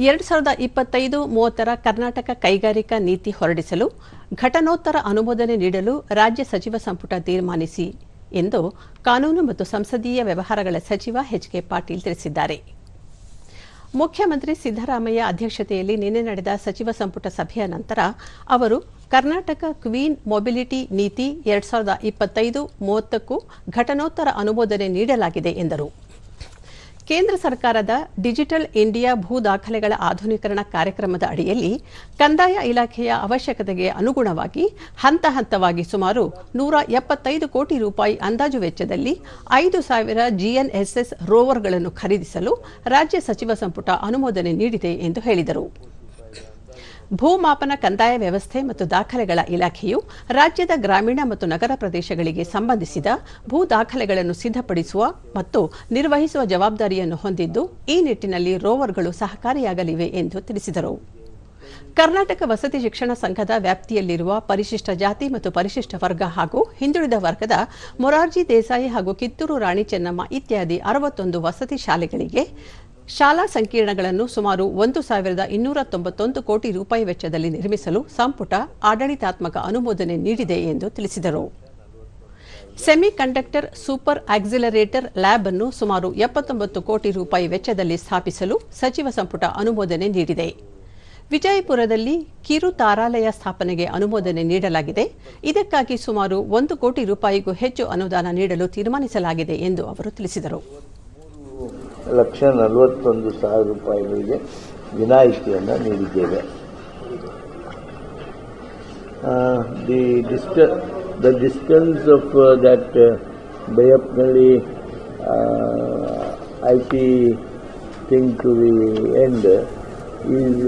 ಎರಡು ಸಾವಿರದ ಇಪ್ಪತ್ತೈದು ಮೂವತ್ತರ ಕರ್ನಾಟಕ ಕೈಗಾರಿಕಾ ನೀತಿ ಹೊರಡಿಸಲು ಘಟನೋತ್ತರ ಅನುಮೋದನೆ ನೀಡಲು ರಾಜ್ಯ ಸಚಿವ ಸಂಪುಟ ತೀರ್ಮಾನಿಸಿ ಎಂದು ಕಾನೂನು ಮತ್ತು ಸಂಸದೀಯ ವ್ಯವಹಾರಗಳ ಸಚಿವ ಎಚ್ ಕೆ ಪಾಟೀಲ್ ತಿಳಿಸಿದ್ದಾರೆ. ಮುಖ್ಯಮಂತ್ರಿ ಸಿದ್ದರಾಮಯ್ಯ ಅಧ್ಯಕ್ಷತೆಯಲ್ಲಿ ನಿನ್ನೆ ನಡೆದ ಸಚಿವ ಸಂಪುಟ ಸಭೆಯ ನಂತರ ಅವರು ಕರ್ನಾಟಕ ಕ್ವೀನ್ ಮೊಬಿಲಿಟಿ ನೀತಿ ಎರಡು ಸಾವಿರದ ಇಪ್ಪತ್ತೈದು ಮೂವತ್ತಕ್ಕೂ ಘಟನೋತ್ತರ ಅನುಮೋದನೆ ನೀಡಲಾಗಿದೆ ಎಂದರು. ಕೇಂದ್ರ ಸರ್ಕಾರದ ಡಿಜಿಟಲ್ ಇಂಡಿಯಾ ಭೂ ದಾಖಲೆಗಳ ಆಧುನೀಕರಣ ಕಾರ್ಯಕ್ರಮದ ಅಡಿಯಲ್ಲಿ ಕಂದಾಯ ಇಲಾಖೆಯ ಅವಶ್ಯಕತೆಗೆ ಅನುಗುಣವಾಗಿ ಹಂತ ಹಂತವಾಗಿ ಸುಮಾರು ನೂರ ಎಪ್ಪತ್ತೈದು ಕೋಟಿ ರೂಪಾಯಿ ಅಂದಾಜು ವೆಚ್ಚದಲ್ಲಿ ಐದು ಸಾವಿರ ಜಿಎನ್ಎಸ್ಎಸ್ ರೋವರ್ಗಳನ್ನು ಖರೀದಿಸಲು ರಾಜ್ಯ ಸಚಿವ ಸಂಪುಟ ಅನುಮೋದನೆ ನೀಡಿದೆ ಎಂದು ಹೇಳಿದರು. ಭೂಮಾಪನ ಕಂದಾಯ ವ್ಯವಸ್ಥೆ ಮತ್ತು ದಾಖಲೆಗಳ ಇಲಾಖೆಯು ರಾಜ್ಯದ ಗ್ರಾಮೀಣ ಮತ್ತು ನಗರ ಪ್ರದೇಶಗಳಿಗೆ ಸಂಬಂಧಿಸಿದ ಭೂ ದಾಖಲೆಗಳನ್ನು ಸಿದ್ಧಪಡಿಸುವ ಮತ್ತು ನಿರ್ವಹಿಸುವ ಜವಾಬ್ದಾರಿಯನ್ನು ಹೊಂದಿದ್ದು, ಈ ನಿಟ್ಟಿನಲ್ಲಿ ರೋವರ್ಗಳು ಸಹಕಾರಿಯಾಗಲಿವೆ ಎಂದು ತಿಳಿಸಿದರು. ಕರ್ನಾಟಕ ವಸತಿ ಶಿಕ್ಷಣ ಸಂಘದ ವ್ಯಾಪ್ತಿಯಲ್ಲಿರುವ ಪರಿಶಿಷ್ಟ ಜಾತಿ ಮತ್ತು ಪರಿಶಿಷ್ಟ ವರ್ಗ ಹಾಗೂ ಹಿಂದುಳಿದ ವರ್ಗದ ಮೊರಾರ್ಜಿ ದೇಸಾಯಿ ಹಾಗೂ ಕಿತ್ತೂರು ರಾಣಿ ಚೆನ್ನಮ್ಮ ಇತ್ಯಾದಿ ಅರವತ್ತೊಂದು ವಸತಿ ಶಾಲೆಗಳಿಗೆ ಶಾಲಾ ಸಂಕೀರ್ಣಗಳನ್ನು ಸುಮಾರು ಒಂದು ಸಾವಿರದ ಇನ್ನೂರ ತೊಂಬತ್ತೊಂದು ಕೋಟಿ ರೂಪಾಯಿ ವೆಚ್ಚದಲ್ಲಿ ನಿರ್ಮಿಸಲು ಸಂಪುಟ ಆಡಳಿತಾತ್ಮಕ ಅನುಮೋದನೆ ನೀಡಿದೆ ಎಂದು ತಿಳಿಸಿದರು. Semiconductor super accelerator lab ಅನ್ನು ಸುಮಾರು ಎಪ್ಪತ್ತೊಂಬತ್ತು ಕೋಟಿ ರೂಪಾಯಿ ವೆಚ್ಚದಲ್ಲಿ ಸ್ಥಾಪಿಸಲು ಸಚಿವ ಸಂಪುಟ ಅನುಮೋದನೆ ನೀಡಿದೆ. ವಿಜಯಪುರದಲ್ಲಿ ಕಿರು ತಾರಾಲಯ ಸ್ಥಾಪನೆಗೆ ಅನುಮೋದನೆ ನೀಡಲಾಗಿದೆ. ಇದಕ್ಕಾಗಿ ಸುಮಾರು ಒಂದು ಕೋಟಿ ರೂಪಾಯಿಗೂ ಹೆಚ್ಚು ಅನುದಾನ ನೀಡಲು ತೀರ್ಮಾನಿಸಲಾಗಿದೆ ಎಂದು ಅವರು ತಿಳಿಸಿದರು. ಲಕ್ಷ ನಲವತ್ತೊಂದು ಸಾವಿರ ರೂಪಾಯಿಗಳಿಗೆ ವಿನಾಯಿತಿಯನ್ನು ನೀಡಿದ್ದೇವೆ. The ಡಿಸ್ಟ the distance of that ಬೈಯಪ್ನಲ್ಲಿ I T thing to the end is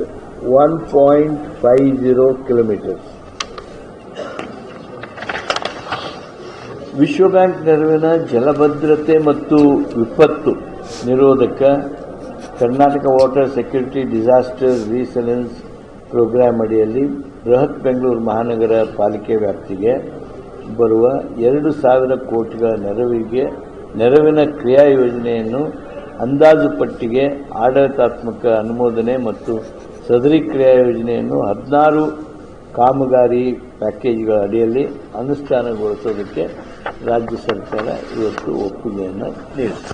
one point five zero kilometres ವಿಶ್ವ ಬ್ಯಾಂಕ್ ನೆರವಿನ ಜಲಭದ್ರತೆ ಮತ್ತು ವಿಪತ್ತು. ನಿರೋಧಕ Karnataka water security disaster resilience programme ಅಡಿಯಲ್ಲಿ ಬೃಹತ್ ಬೆಂಗಳೂರು ಮಹಾನಗರ ಪಾಲಿಕೆ ವ್ಯಾಪ್ತಿಗೆ ಬರುವ ಎರಡು ಸಾವಿರ ಕೋಟಿಗಳ ನೆರವಿಗೆ ನೆರವಿನ ಕ್ರಿಯಾ ಯೋಜನೆಯನ್ನು ಅಂದಾಜು ಪಟ್ಟಿಗೆ ಆಡಳಿತಾತ್ಮಕ ಅನುಮೋದನೆ ಮತ್ತು ಸದರಿ ಕ್ರಿಯಾ ಯೋಜನೆಯನ್ನು ಹದಿನಾರು ಕಾಮಗಾರಿ ಪ್ಯಾಕೇಜ್ಗಳ ಅಡಿಯಲ್ಲಿ ಅನುಷ್ಠಾನಗೊಳಿಸೋದಕ್ಕೆ ರಾಜ್ಯ ಸರ್ಕಾರ ಇವತ್ತು ಒಪ್ಪಿಗೆಯನ್ನು ನೀಡಿದೆ.